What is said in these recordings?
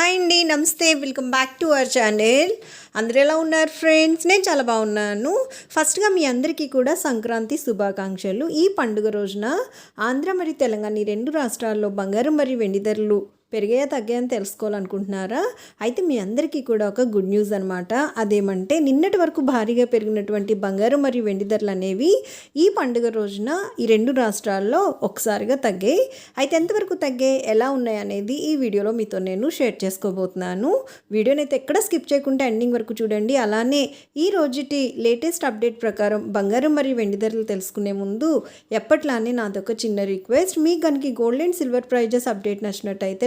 Hi అండి నమస్తే welcome back to our channel. అందరూ ఎలా ఉన్నారు ఫ్రెండ్స్? నేను చాలా బాగున్నాను. ఫస్ట్గా మీ అందరికీ కూడా సంక్రాంతి శుభాకాంక్షలు. ఈ పండుగ రోజున ఆంధ్ర మరియు తెలంగాణ ఈ రెండు రాష్ట్రాల్లో బంగారం మరియు వెండి ధరలు పెరిగాయా తగ్గాయని తెలుసుకోవాలనుకుంటున్నారా? అయితే మీ అందరికీ కూడా ఒక గుడ్ న్యూస్ అనమాట అదేమంటే నిన్నటి వరకు భారీగా పెరిగినటువంటి బంగారం మరియు వెండి ధరలు అనేవి ఈ పండుగ రోజున ఈ రెండు రాష్ట్రాల్లో ఒకసారిగా తగ్గాయి. అయితే ఎంతవరకు తగ్గాయి ఎలా ఉన్నాయి అనేది ఈ వీడియోలో మీతో నేను షేర్ చేసుకోబోతున్నాను. వీడియోని అయితే ఎక్కడ స్కిప్ చేయకుండా ఎండింగ్ వరకు చూడండి. అలానే ఈ రోజుటి లేటెస్ట్ అప్డేట్ ప్రకారం బంగారం మరియు వెండి ధరలు తెలుసుకునే ముందు ఎప్పట్లానే నాదొక చిన్న రిక్వెస్ట్. మీకు కనుక gold and silver prizes update నచ్చినట్టయితే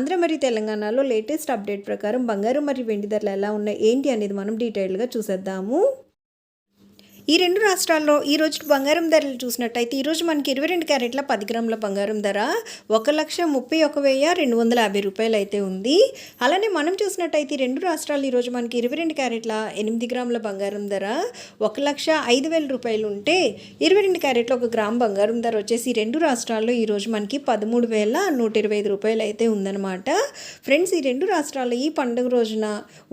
ఆంధ్ర మరియు తెలంగాణలో లేటెస్ట్ అప్డేట్ ప్రకారం బంగారం మరియు వెండి ధరలు ఎలా ఉన్నాయి ఏంటి అనేది మనం డీటెయిల్గా చూసేద్దాము. ఈ రెండు రాష్ట్రాల్లో ఈ రోజు బంగారం ధరలు చూసినట్టయితే ఈరోజు మనకి ఇరవై రెండు క్యారెట్ల పది గ్రాముల బంగారం ధర ఒక లక్ష ముప్పై ఒక వెయ్యి రెండు వందల యాభై రూపాయలు అయితే ఉంది. అలానే మనం చూసినట్టయితే ఈ రెండు రాష్ట్రాలు ఈరోజు మనకి ఇరవై రెండు క్యారెట్ల ఎనిమిది గ్రాముల బంగారం ధర ఒక లక్ష ఐదు వేల రూపాయలు ఉంటే ఇరవై రెండు క్యారెట్ల ఒక గ్రామ్ బంగారం ధర వచ్చేసి ఈ రెండు రాష్ట్రాల్లో ఈరోజు మనకి పదమూడు వేల నూట ఇరవై ఐదు రూపాయలు అయితే ఉందన్నమాట. ఫ్రెండ్స్ ఈ రెండు రాష్ట్రాల్లో ఈ పండుగ రోజున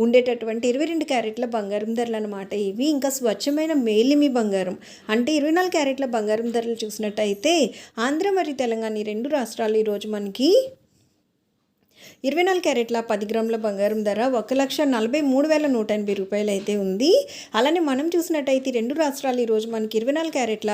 ఉండేటటువంటి ఇరవై రెండు క్యారెట్ల బంగారం ధరలు అనమాట ఇవి. ఇంకా స్వచ్ఛమైన మే మేలిమి బంగారం. అంటే ఇరవై నాలుగు క్యారెట్ల బంగారం ధరలు చూసినట్టయితే ఆంధ్ర మరియు తెలంగాణ ఈ రెండు రాష్ట్రాలు ఈరోజు మనకి ఇరవై నాలుగు క్యారెట్ల పది గ్రాముల బంగారం ధర ఒక లక్ష నలభై మూడు వేల నూట ఎనభై రూపాయలు అయితే ఉంది. అలానే మనం చూసినట్టయితే రెండు రాష్ట్రాలు ఈరోజు మనకి ఇరవై నాలుగు క్యారెట్ల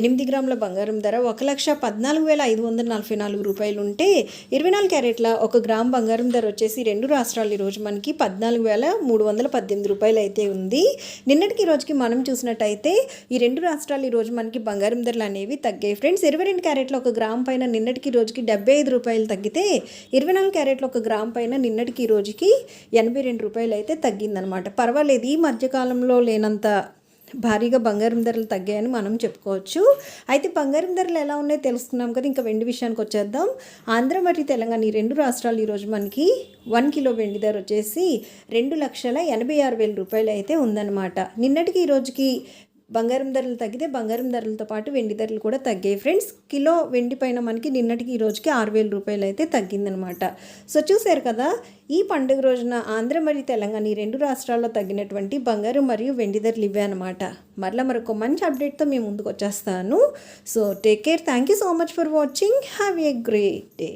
ఎనిమిది గ్రాముల బంగారం ధర ఒక లక్ష పద్నాలుగు వేల ఐదు వందల నలభై నాలుగు రూపాయలు ఉంటే ఇరవై నాలుగు క్యారెట్ల ఒక గ్రామ్ బంగారం ధర వచ్చేసి రెండు రాష్ట్రాలు ఈరోజు మనకి పద్నాలుగు వేల మూడు వందల పద్దెనిమిది రూపాయలు అయితే ఉంది. నిన్నటికి రోజుకి మనం చూసినట్టయితే ఈ రెండు రాష్ట్రాలు ఈరోజు మనకి బంగారం ధరలు అనేవి తగ్గాయి. ఫ్రెండ్స్ ఇరవై రెండు క్యారెట్ల ఒక గ్రామ్ పైన నిన్నటికి రోజుకి డెబ్బై ఐదు రూపాయలు తగ్గితే ఇరవై నాలుగు క్యారెట్లు ఒక గ్రామ్ పైన నిన్నటికి ఈ రోజుకి ఎనభై రెండు రూపాయలు అయితే తగ్గిందనమాట పర్వాలేదు ఈ మధ్యకాలంలో లేనంత భారీగా బంగారం ధరలు తగ్గాయని మనం చెప్పుకోవచ్చు. అయితే బంగారం ధరలు ఎలా ఉన్నాయో తెలుసుకున్నాం కదా ఇంకా వెండి విషయానికి వచ్చేద్దాం. ఆంధ్ర మరియు తెలంగాణ ఈ రెండు రాష్ట్రాలు ఈరోజు మనకి వన్ కిలో వెండి ధర వచ్చేసి రెండు లక్షల ఎనభై ఆరు వేల రూపాయలు అయితే ఉందన్నమాట. నిన్నటికి ఈ రోజుకి బంగారం ధరలు తగ్గితే బంగారం ధరలతో పాటు వెండి ధరలు కూడా తగ్గాయి. ఫ్రెండ్స్ కిలో వెండి పైన మనకి నిన్నటికి ఈ రోజుకి ఆరు వేల రూపాయలు అయితే తగ్గిందనమాట. సో చూసారు కదా ఈ పండుగ రోజున ఆంధ్ర మరియు తెలంగాణ ఈ రెండు రాష్ట్రాల్లో తగ్గినటువంటి బంగారం మరియు వెండి ధరలు ఇవే అనమాట. మరలా మరొక మంచి అప్డేట్తో మేము ముందుకు వచ్చేస్తాను. So take care thank you so much for watching have a great day